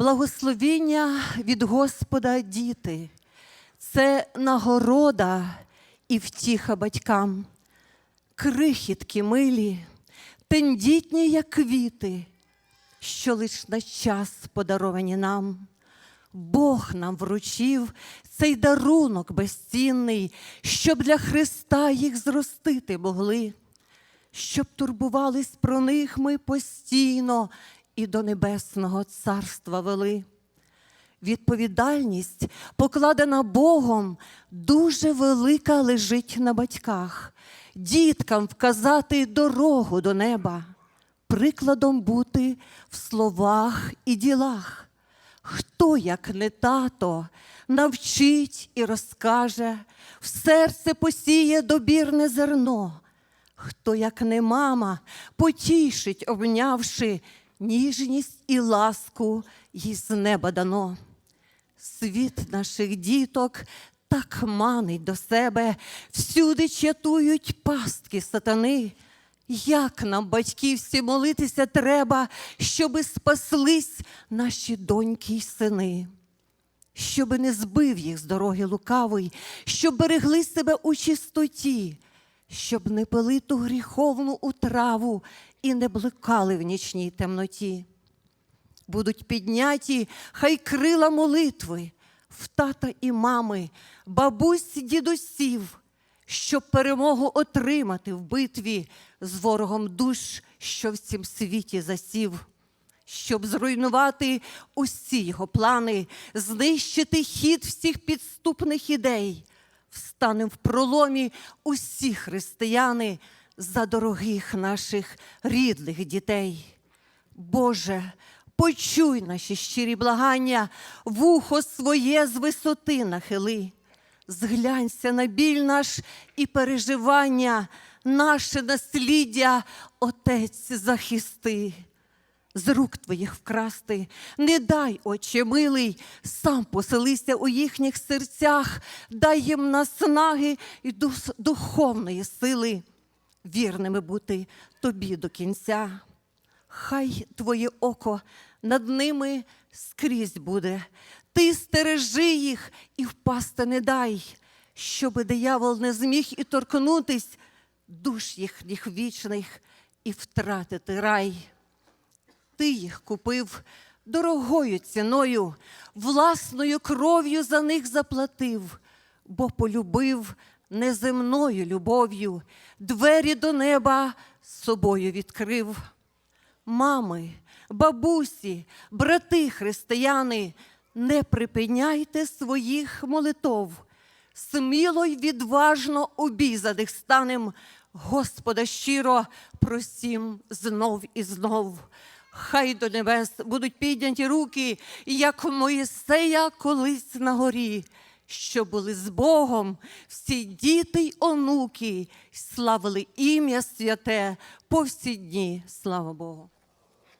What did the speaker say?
Благословіння від Господа діти, це нагорода і втіха батькам, крихітки милі, тендітні, як квіти, що лиш на час подаровані нам. Бог нам вручив цей дарунок безцінний, щоб для Христа їх зростити могли, щоб турбувались про них ми постійно і до небесного царства вели. Відповідальність, покладена Богом, дуже велика лежить на батьках, діткам вказати дорогу до неба, прикладом бути в словах і ділах. Хто, як не тато, навчить і розкаже, в серце посіє добірне зерно, хто, як не мама, потішить, обнявши ніжність і ласку їй з неба дано. Світ наших діток так манить до себе, всюди чатують пастки сатани. Як нам, батьківські, молитися треба, щоби спаслись наші доньки й сини, щоби не збив їх з дороги лукавий, щоб берегли себе у чистоті, щоб не пили ту гріховну утраву і не блукали в нічній темноті будуть підняті хай крила молитви в тата і мами, бабусь, дідусів, щоб перемогу отримати в битві з ворогом душ, що в цім світі засів, щоб зруйнувати усі його плани, знищити хід всіх підступних ідей. Встанем в проломі усі християни за дорогих наших рідних дітей. Боже, почуй наші щирі благання, вухо своє з висоти нахили. Зглянься на біль наш і переживання, наше насліддя, Отець захисти. З рук твоїх вкрасти, не дай, Отче милий, сам поселися у їхніх серцях, дай їм наснаги і духовної сили, вірними бути тобі до кінця. Хай твоє око над ними скрізь буде. Ти стережи їх і впасти не дай, щоби диявол не зміг і торкнутись душ їхніх вічних і втратити рай. Ти їх купив дорогою ціною, власною кров'ю за них заплатив, бо полюбив неземною любов'ю, двері до неба з собою відкрив. Мами, бабусі, брати християни, не припиняйте своїх молитов. Сміло й відважно у бій за них станем, Господа щиро просім знов і знов. Хай до небес будуть підняті руки, як Моїсея колись на горі, що були з Богом всі діти й онуки, славили ім'я святе по всі дні. Слава Богу.